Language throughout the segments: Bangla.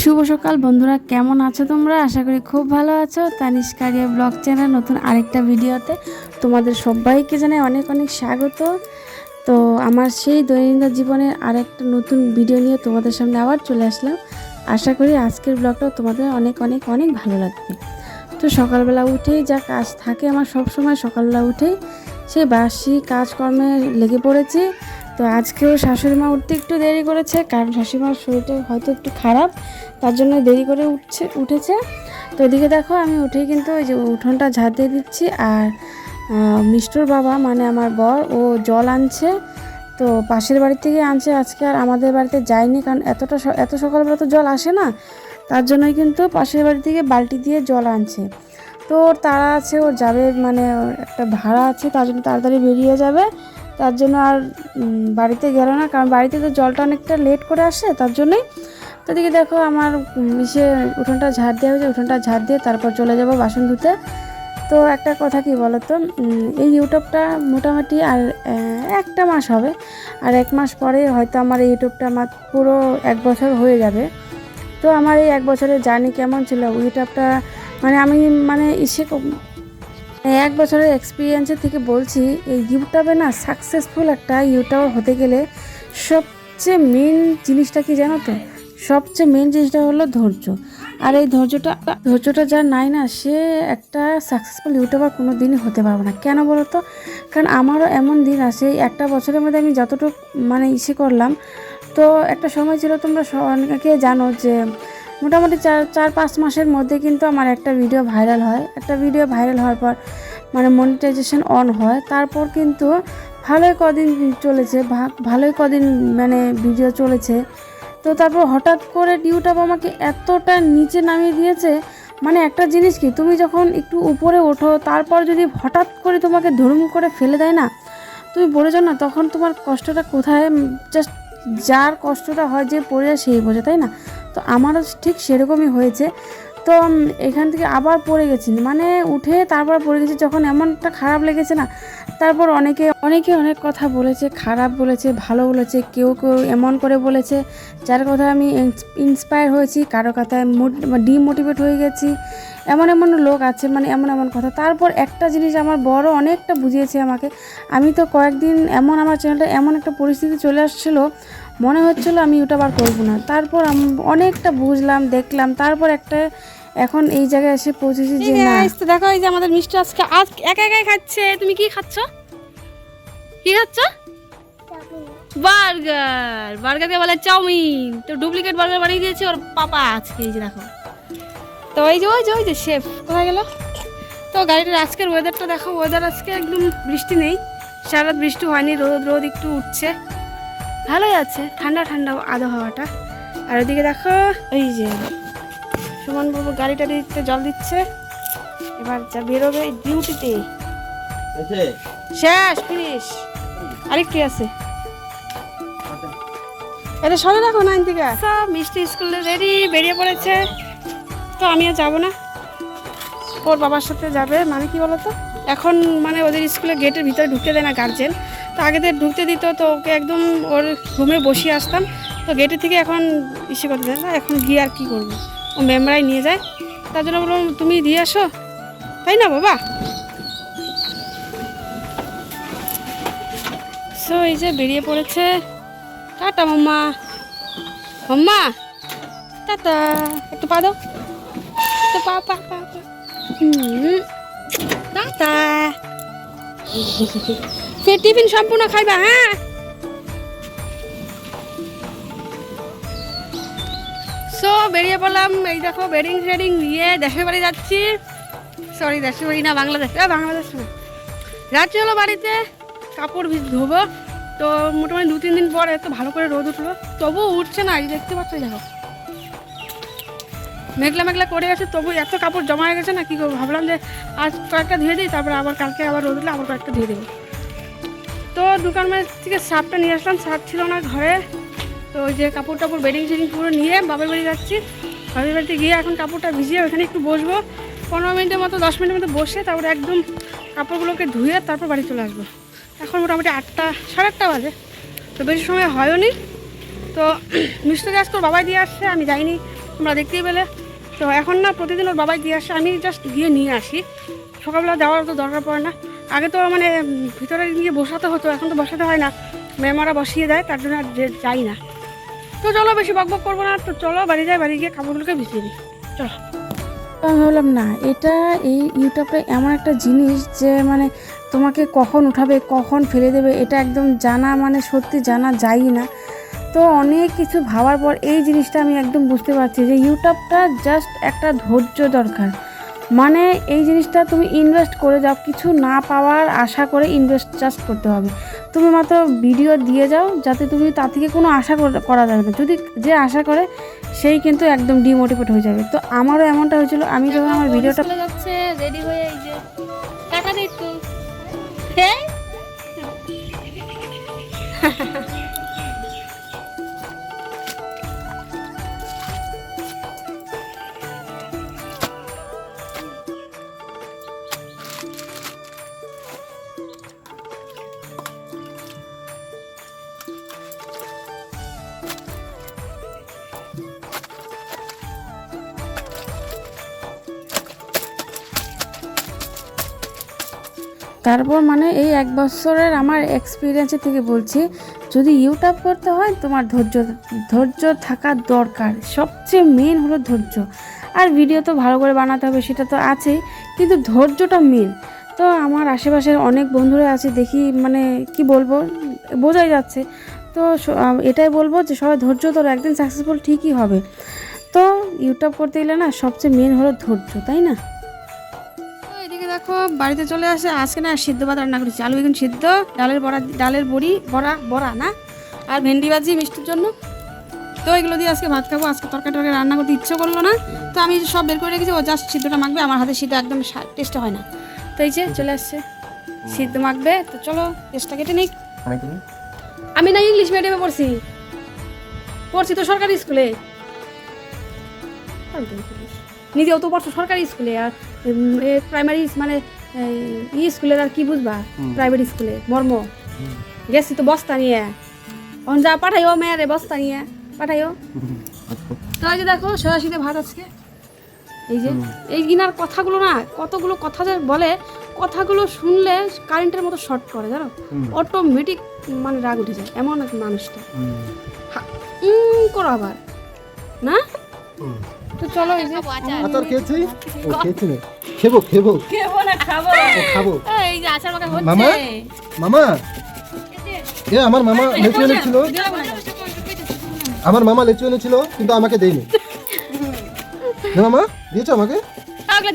শুভ সকাল বন্ধুরা, কেমন আছো তোমরা? আশা করি খুব ভালো আছো। তানিষ্কারিয়া ব্লগ চ্যানেল, নতুন আরেকটা ভিডিওতে তোমাদের সবাইকে জানাই অনেক অনেক স্বাগত। তো আমার সেই দৈনন্দিন জীবনের আরেকটা নতুন ভিডিও নিয়ে তোমাদের সামনে আবার চলে আসলাম। আশা করি আজকের ব্লগটাও তোমাদের অনেক অনেক অনেক ভালো লাগবে। তো সকালবেলা উঠেই যা কাজ থাকে আমার সব সময় সকালবেলা উঠেই সেই বাসি কাজকর্মে লেগে পড়েছি। তো আজকেও শাশুড়ি মা উঠতে একটু দেরি করেছে, কারণ শাশুড়ি মার শরীরটা হয়তো একটু খারাপ, তার জন্য দেরি করে উঠছে, উঠেছে। তো এদিকে দেখো, আমি উঠেই কিন্তু ওই যে উঠোনটা ঝাড় দিয়ে দিচ্ছি, আর মিষ্টর বাবা মানে আমার বর, ও জল আনছে। তো পাশের বাড়ি থেকে আনছে, আজকে আর আমাদের বাড়িতে যায়নি, কারণ এতটা এত সকালবেলা তো জল আসে না। তার জন্যই কিন্তু পাশের বাড়ি থেকে বালতি দিয়ে জল আনছে। তো ওর তাড়া আছে, ওর যাবে মানে একটা ভাড়া আছে, তার জন্য তাড়াতাড়ি বেরিয়ে যাবে। তার জন্য আর বাড়িতে গেল না, কারণ বাড়িতে তো জলটা অনেকটা লেট করে আসে, তার জন্যই। তো দিকে দেখো আমার ইসে উঠোনটা ঝাড় দেওয়া হয়েছে, উঠোনটা ঝাড় দিয়ে তারপর চলে যাব বাসন ধুতে। তো একটা কথা কি বলো তো এই ইউটিউবটা মোটামুটি আর একটা মাস হবে, আর এক মাস পরে হয়তো আমার এই ইউটিউবটা আমার পুরো এক বছর হয়ে যাবে। তো আমার এই এক বছরের জার্নি কেমন ছিল ইউটিউবটা মানে আমি মানে ইসে এক বছরের এক্সপিরিয়েন্সের থেকে বলছি, এই ইউটিউবে না সাকসেসফুল একটা ইউটিউবার হতে গেলে সবচেয়ে মেন জিনিসটা কি জানো তো? সবচেয়ে মেন জিনিসটা হলো ধৈর্য। আর এই ধৈর্যটা ধৈর্যটা যার নাই না, সে একটা সাকসেসফুল ইউটিউবার কোনো দিনই হতে পারবে না। কেন বলো তো? কারণ আমারও এমন দিন আসে, একটা বছরের মধ্যে আমি যতটুকু মানে ইসে করলাম, তো একটা সময় ছিল তোমরা অনেকে জানো যে মোটামুটি চার চার, পাঁচ মাসের মধ্যে কিন্তু আমার একটা ভিডিও ভাইরাল হয়। একটা ভিডিও ভাইরাল হওয়ার পর মানে মনিটাইজেশন অন হয়। তারপর কিন্তু ভালোই কদিন চলেছে ভালোই কদিন মানে ভিডিও চলেছে। তো তারপর হঠাৎ করে ইউটিউব আমাকে এতটা নিচে নামিয়ে দিয়েছে। মানে একটা জিনিস কি, তুমি যখন একটু উপরে ওঠো, তারপর যদি হঠাৎ করে তোমাকে ধরুম করে ফেলে দেয় না, তুমি পড়ে যাও না, তখন তোমার কষ্টটা কোথায়? জাস্ট যার কষ্টটা হয় যে পড়ে যায় সেই বোঝে, তাই না? তো আমারও ঠিক সেরকমই হয়েছে। তো এখান থেকে আবার পড়ে গেছি। মানে উঠে তারপর পড়ে গেছি, যখন এমনটা খারাপ লেগেছে না, তারপর অনেকে অনেকে অনেক কথা বলেছে, খারাপ বলেছে, ভালো বলেছে, কেউ কেউ এমন করে বলেছে, যার কথা আমি ইন্সপায়ার হয়েছি, কারও কথায় ডিমোটিভেট হয়ে গেছি এমন এমন লোক আছে মানে এমন এমন কথা। তারপর একটা জিনিস আমার বড় অনেকটা বুঝিয়েছে আমাকে। আমি তো কয়েকদিন এমন আমার চ্যানেলটা এমন একটা পরিস্থিতি চলে আসছিল মনে হচ্ছিল আমি ইউটিউব আর করব না। তারপর অনেকটা বুঝলাম দেখলাম। তারপর একটা এখন এই জায়গায় এসে পৌঁছেছি যে না। তো দেখো এই যে আমাদের মিষ্টি আজকে আজ একা একাই খাচ্ছে। তুমি কি খাচ্ছ? কি খাচ্ছ? বার্গার। বার্গারকে বলে চাউমিন। তো ডুপ্লিকেট বার্গার বানিয়ে দিয়েছে ওর পাপা আজকে এই যে দেখো। তো এই যে ওই যে ওই যে শেফ কোথায় গেল? তো গাড়িটার আজকের ওয়েদারটা দেখো ওয়েদার আজকে একদম বৃষ্টি নেই। সারা বৃষ্টি হয়নি রোদ রোদ একটু উঠছে। ভালোই আছে ঠান্ডা ঠান্ডা আবহাওয়াটা আর ওদিকে দেখো ওই যে সুমন বাবু গাড়িটা দিতে জল দিচ্ছে। এবার যা বেরোবে ডিউটিতে শেষ ফিনিশ আরেকটি আছে? এটা সরে রাখো নাইন থেকে। সব মিষ্টি স্কুলে রেডি বেরিয়ে পড়েছে। তো আমি আর যাব না। ওর বাবার সাথে যাবে। মানে কি বলতো? এখন মানে ওদের স্কুলে গেটের ভিতরে ঢুকতে দেয় না গার্জেন তো আগেদের ঢুকতে দিত, তো ওকে একদম ওর রুমে বসিয়ে আসতাম। তো গেটের থেকে এখন ইসে করতে দেয় না। এখন গিয়ে আর কী করব? ও মেমরাই নিয়ে যায়। তার জন্য বললাম, তুমি দিয়ে আসো। তাই না বাবা? সো এই যে বেরিয়ে পড়েছে। টাটা, মাম্মা। মাম্মা! টাটা। একটু পা দাও। তো পা পা পা ফের টিফিন সম্পূর্ণ খাইবা হ্যাঁ? সো বেরিয়ে পড়লাম। এই দেখো বেডিং ফেডিং নিয়ে দেশের বাড়ি যাচ্ছি। সরি দেশের বাড়ি না বাংলাদেশ। বাংলাদেশ না। যাচ্ছি হলো বাড়িতে কাপড় ধোবো। তো মোটামুটি দু তিন দিন পর এত ভালো করে রোদ উঠল। তবুও উঠছে না এই দেখতে পাচ্ছ দেখো। মেঘলা মেঘলা করে গেছে তবু এত কাপড় জমা হয়ে গেছে না, কি করব? ভাবলাম যে আজ কয়েকটা ধুয়ে দিই, তারপরে আবার কালকে আবার রোদ আবার কয়েকটা ধুয়ে দেবো। তো দোকান থেকে সার্ফটা নিয়ে আসলাম সার্ফ ছিল না ঘরে। তো ওই যে কাপড় টাপড় বেডিং শেডিং পুরো নিয়ে বাবার বাড়ি যাচ্ছি। বাবার বাড়িতে গিয়ে এখন কাপড়টা ভিজিয়ে ওখানে একটু বসবো। পনেরো মিনিটের মতো, দশ মিনিটের মতো বসে তারপরে একদম কাপড়গুলোকে ধুয়ে তারপর বাড়ি চলে আসব। এখন মোটামুটি আটটা, সাড়ে আটটা বাজে। তো বেশি সময় হয়ও নি। তো মিষ্টি ওর বাবাই দিয়ে আসছে, আমি যাইনি। তোমরা দেখতেই পেলে। তো এখন না প্রতিদিন ওর বাবাই দিয়ে আসে, আমি জাস্ট গিয়ে নিয়ে আসি। সকালবেলা যাওয়ার তো দরকার পড়ে না। আগে তো মানে ভিতরে গিয়ে বসাতে হতো, এখন তো বসাতে হয় না। মেমারা বসিয়ে দেয়, তার জন্য আর যাই না। তো চলো বেশি বক বক করব না, তো চলো বাড়ি যাই, বাড়ি গিয়ে কাপড়গুলোকে ভিজিয়ে দিই চলো। আমি ভাবলাম, না, এটা এই ইউটিউবটা এমন একটা জিনিস যে মানে তোমাকে কখন উঠাবে, কখন ফেলে দেবে, এটা একদম জানা মানে সত্যি জানা যায়ই না। তো অনেক কিছু ভাবার পর এই জিনিসটা আমি একদম বুঝতে পারছি যে ইউটিউবটা জাস্ট একটা ধৈর্য দরকার। মানে এই জিনিসটা তুমি ইনভেস্ট করে যাও কিছু না পাওয়ার আশা করে ইনভেস্ট জাস্ট করতে হবে। তুমি মাত্র ভিডিও দিয়ে যাও যাতে তুমি তা থেকে কোনো আশা করা যাবে না। যদি যে আশা করে সেই কিন্তু একদম ডিমোটিভেট হয়ে যাবে। তো আমারও এমনটা হয়েছিল আমি যখন আমার ভিডিওটা যাচ্ছে রেডি হয়ে এই যে টাকা দে একটু হ্যাঁ তারপর মানে এই এক বছরের আমার এক্সপিরিয়েন্সের থেকে বলছি, যদি ইউটিউব করতে হয়, তোমার ধৈর্য ধৈর্য থাকা দরকার। সবচেয়ে মেন হলো ধৈর্য। আর ভিডিও তো ভালো করে বানাতে হবে, সেটা তো আছেই, কিন্তু ধৈর্যটা মেন তো আমার আশেপাশের অনেক বন্ধুরা আছে, দেখি মানে কি বলব, বোঝাই যাচ্ছে। তো এটাই বলব যে সবাই ধৈর্য ধরো, একদিন সাকসেসফুল ঠিকই হবে। তো ইউটিউব করতে গেলে না সবচেয়ে মেন হলো ধৈর্য, তাই না? দেখো বাড়িতে চলে আসে। আজকে না সিদ্ধ ভাত রান্না করেছি। আলু বেগুন সিদ্ধ ডালের বড়া ডালের বড়ি বড়া বড়া না? আর ভেন্ডি ভাজি মিষ্টির জন্য। তো এগুলো দিয়ে আজকে ভাত খাব। আজকে তরকারি টরকারি রান্না করতে ইচ্ছে করল না। তো আমি সব বের করে রেখেছি। ও জাস্ট সিদ্ধটা মাখবে। আমার হাতে সিদ্ধ একদম টেস্ট হয় না। তো এই যে চলে আসছে। সিদ্ধ মাখবে। তো চলো টেস্টটা কেটে নিই। আমি না ইংলিশ মিডিয়ামে পড়ছি। পড়ছি তো সরকারি স্কুলে নিজেও তো পড়ছো সরকারি স্কুলে আর প্রাইমারি মানে ই স্কুলে আর কি বুঝবা? প্রাইভেট স্কুলে মর্ম। গেছি তো বস্তা নিয়ে। অন যা পাঠাইও মেয়ারে বস্তা নিয়ে পাঠাইও। তো এই যে দেখো সরাসরি ভাত আজকে। এই যে এই গিনার কথাগুলো না কতগুলো কথা যে বলে কথাগুলো শুনলে কারেন্টের মতো শর্ট করে জানো? অটোমেটিক মানে রাগ উঠে যায় এমন এক মানুষটা। করো আবার। না? তো চলো এই যে আচার। খেয়েছি? ও খেয়েছি না। খেবো খেবো। খাব ও খাব। এই যে আচার মাখা হচ্ছে। মামা? মামা? এ আমার মামা লেচু এনেছিল। আমার মামা লেচু এনেছিল কিন্তু আমাকে দেয়নি। না মামা? দিয়েছ আমাকে?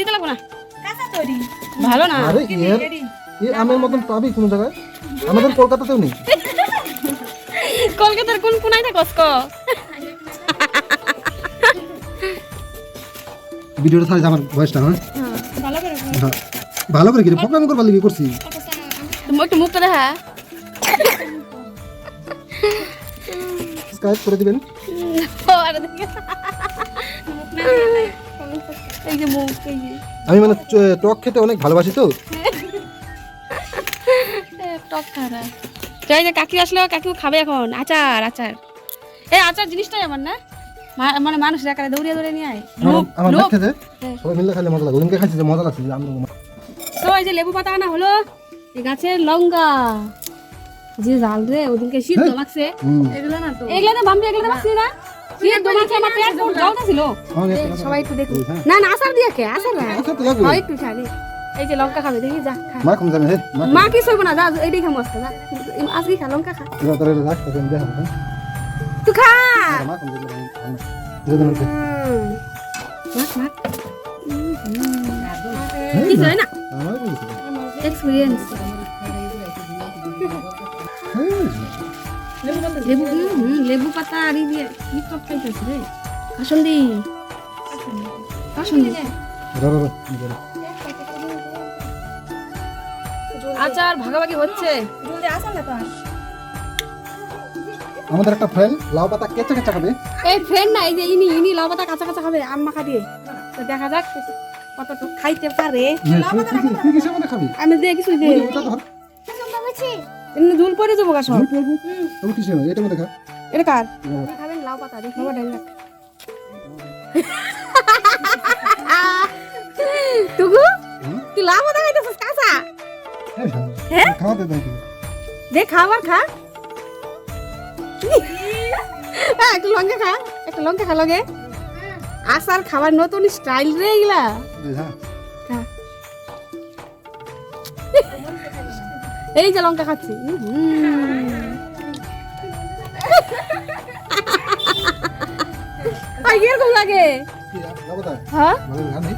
দিতে লাগবো না। ভালো না। আরে এর এ আমের মতন পাবি কোনো জায়গায়? আমাদের কলকাতাতেও নেই। কলকাতার কোন কোনায় থাকস ভিডিওটা ছাড়ি আমার ভয়েসটা হ্যাঁ? ভালো করে। ভালো করে কি ফোকাম করবার লিগে করছি। তুমি একটু মুখটা দেখা। সাবস্ক্রাইব করে দিবেন। আমি মানে টক খেতে অনেক ভালোবাসি তো। টক খারা এই যে কাকি আসলো কাকিও খাবে এখন। আচার আচার। এই আচার জিনিসটাই আমার না। মানে মানুষ একারে দৌড়িয়ে দৌড়িয়ে নিয়ে আয়। আমার। ভাত খেতে হ্যাঁ। সবাই মিলে খাইলে মজা লাগে ওদিনকে খাইছি যে মজা লাগছে যে আমি তো এই যে লেবু পাতা আনা হলো এই গাছের লঙ্কা। যে জাল রে ওদিনকে সিদ্ধ লাগছে। এগুলো না তো এগুলো না বামবি এগুলো না আমাকে সবাই একটু দেখুন হ্যাঁ। না না আচার দিয়ে কে? আচার না। হয় একটু খালি এই যে লঙ্কা খাবে দেখি যা খা। মা কম যাবে মা মা কি সইব না যা এইটাই খা মস্ত যা। আজকে খা লঙ্কা খা। খা মা কম যাবে যদি মনে হুম। মাখ মাখ কি হয় না আমার বলছি এক্সপিরিয়েন্স লেবু হুম, হুম, লেবু পাতা আর ই দিয়ে কি টক খাইতেছে রে আসল দি আসল দি রো রো রো আচার ভাগাভাগি হচ্ছে আমাদের একটা ফ্রেন্ড লাউ পাতা কেচে কেচে খাবে। এই ফ্রেন্ড না এই যে ইনি ইনি লাউ পাতা কাঁচা কাঁচা খাবে আম মাখা দিয়ে। তো দেখা যাক কতটুকু খাইতে পারে। তুই কি- তুই কিসের মধ্যে খাবি? আমি দিয়ে কিছু দিয়ে ওটা ধর এমনি ঝুল পরে যাব আমি করব আমি কিসের মধ্যে? এটার মধ্যে খা। এটা কার? খাবেন লাউ পাতা দেখি। বাবা টুকু হুম? তুই লাভ দেখাইতেছিস কাঁচা? এই শোনো, হ্যাঁ? খাওয়াতে কি? দে খাবার খা। হ্যাঁ, একটু লঙ্কা খা একটু লঙ্কা খা লগে আসার খাবার নতুন স্টাইল রে এগুলা এই হ্যাঁ। খা এই যে লঙ্কা খাচ্ছি উম। লাগে কি, হ্যাঁ নেই?